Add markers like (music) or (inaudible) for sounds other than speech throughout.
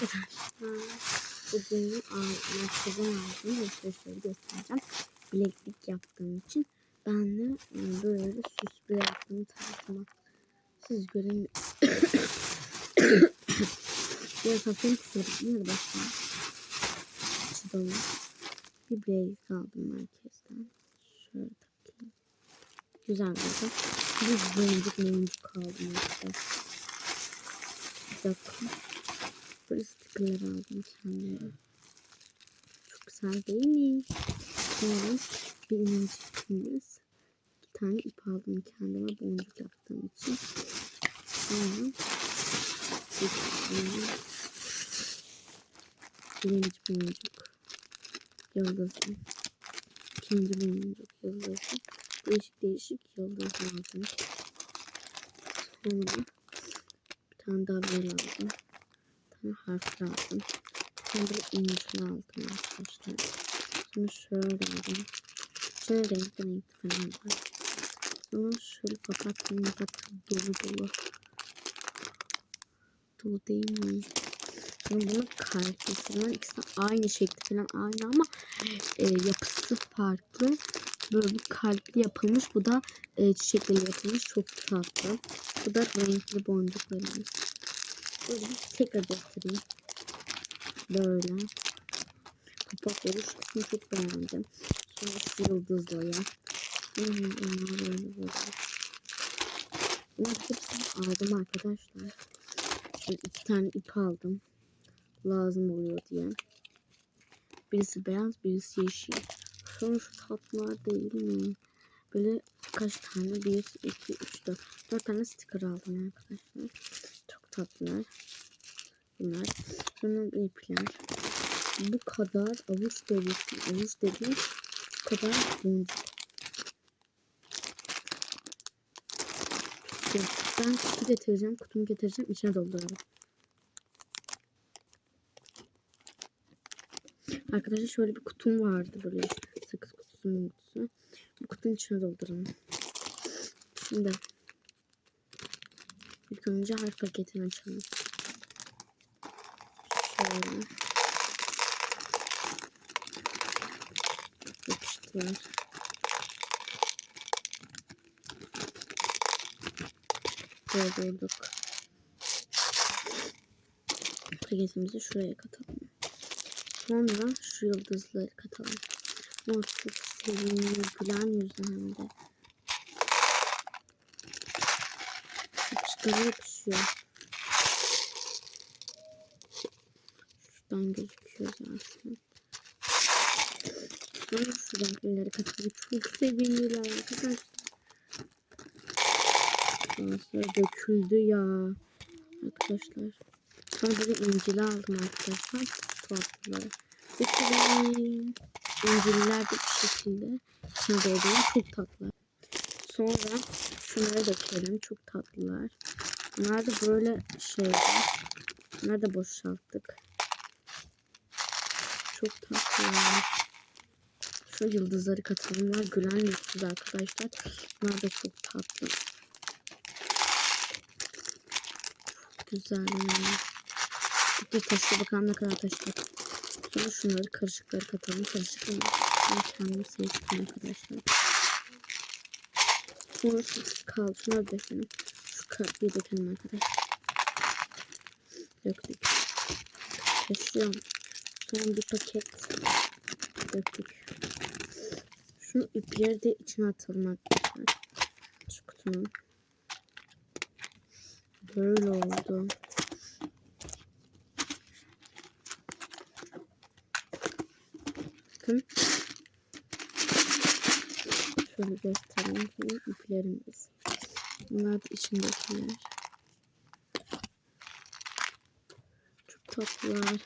Arkadaşlar bugün makyajım aldım şöyle göstereceğim. Bileklik yaptığım için ben de e, böyle süs bir yaptım tarafıma. Siz görün. (coughs) Biraz hafif kısırdım. Hadi başlayalım. Çıdalı. Bir bileklik aldım merkezden. Şöyle takayım. Güzel oldu. Bir boncuk boncuk aldım arkadaşlar. Bir dakika. Böyle stickerlar aldım kendime. Çok güzel değil mi? Sonra bir incikimiz. İki tane ip aldım kendime boncuk yaptığım için. Sonra birinci boncuk yıldızı. İkinci boncuk yıldızı. Değişik değişik yıldız aldım. Sonra bir tane daha böyle aldım tane harf lazım. Böyle incini aldım arkadaşlar. Sonra şöyle aldım. Şöyle renkli renkli falan var. Sonra şöyle papatya papatya dolu dolu. Dolu değil mi? Sonra bunun kalitesi. Bunların ikisi aynı şekli falan aynı ama e, yapısı farklı. Böyle bir kalpli yapılmış. Bu da e, çiçekli yapılmış. Çok tatlı. Bu da renkli boncuklarımız. Böyle tekrar göstereyim. Böyle. Kapak oluş kısmını çok beğendim. Sonra şu yıldızları. Hmm, onlar böyle böyle. Bunlar hepsini aldım arkadaşlar. Şöyle iki tane ip aldım. Lazım oluyor diye. Birisi beyaz, birisi yeşil. Sonra şu tatlılar değil mi? Böyle kaç tane? 1, 2, 3, 4. 4 tane sticker aldım arkadaşlar. Tatlılar. Bunlar. Sonra ipler. Bu kadar avuç dolusu. Avuç dediğim kadar boncuk. Ben kutu getireceğim. Kutumu getireceğim. içine dolduralım. Arkadaşlar şöyle bir kutum vardı böyle sakız kutusunun kutusu. Bu kutunun içine dolduralım. Şimdi ilk önce harf paketini açalım. Şöyle. Yapıştır. Doldurduk. Paketimizi şuraya katalım. Sonra şu yıldızları katalım. Çok sevimli, gülen yüzlü hem de. Yapıştırma yapışıyor. Şuradan gözüküyor zaten. Sonra şu renklileri katalım. Çok sevimliler arkadaşlar. Sonra döküldü ya. Arkadaşlar. Sonra böyle incili aldım arkadaşlar. Tuhafları. Döküldü. İnciller de bu şekilde. Doldurayım. Çok tatlı. Sonra şunları dökelim. Çok tatlılar. Bunlar da böyle şeyler. Bunları da boşalttık. Çok tatlılar. Şu yıldızları katalım. Bunlar gülen yüzsüz arkadaşlar. Bunlar da çok tatlı. Güzel yani. Bir taşı bakalım ne kadar taşacak. Sonra şunları karışıkları katalım. Karışık mı? Ben kendim seçtim arkadaşlar. Sonra şu kaldı. Şunları dökelim. Şu kalbiyi dökelim arkadaşlar. Döktük. Taşıyorum. Son bir paket döktük. Şu ipleri de içine atalım arkadaşlar. Şu kutunun. Böyle oldu. Bakın. Şöyle göstereyim. Benim iplerimiz. Bunlar da içindekiler. Çok tatlılar.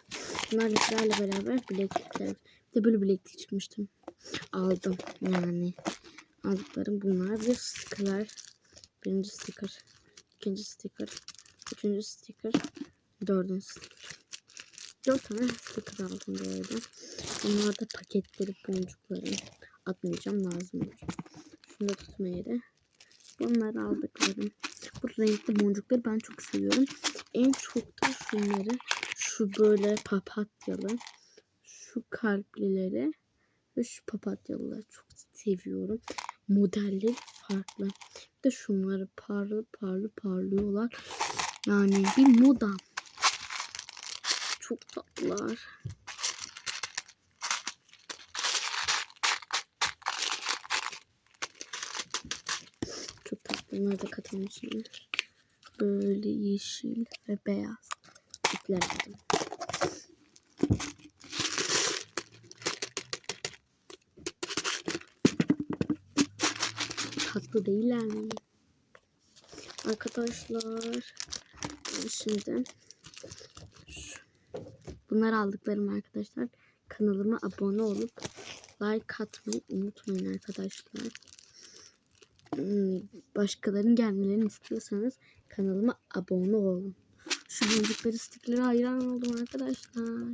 Bunlar iplerle beraber bileklikler. Bir de böyle bileklik çıkmıştım. Aldım yani. Aldıklarım bunlar. Bir stickerlar. Birinci sticker. ikinci sticker. Üçüncü sticker. Dördüncü sticker. Dört tane sticker aldım böyle. Bunlar da paketleri, boncukları. Atmayacağım lazım olur. Şunu da tutma yeri. Bunları aldıklarım. Bu renkli boncukları ben çok seviyorum. En çok da şunları Şu böyle papatyalı. Şu kalplileri ve şu papatyalıları çok seviyorum. Modelleri farklı. Bir de şunları parlı parlı parlıyorlar. Yani bir moda. Çok tatlılar. Bunları da katalım şimdi. Böyle yeşil ve beyaz ipler aldım. Tatlı değiller mi? Arkadaşlar şimdi bunları aldıklarım arkadaşlar kanalıma abone olup like atmayı unutmayın arkadaşlar. Hmm, Başkalarının gelmelerini istiyorsanız kanalıma abone olun. Şu boncukları stiklere hayran oldum arkadaşlar.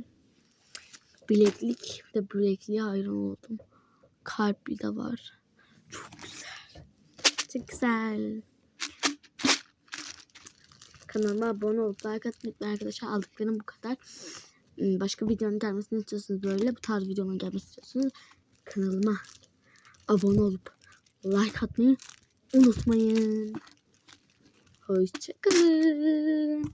Bileklik de bilekliğe hayran oldum. Kalpli de var. Çok güzel. Çok güzel. Kanalıma abone olup like atmayı arkadaşlar. Aldıklarım bu kadar. Başka videonun gelmesini istiyorsanız böyle bu tarz videonun gelmesini istiyorsanız kanalıma abone olup like atmayı unutmayın. Hoşçakalın.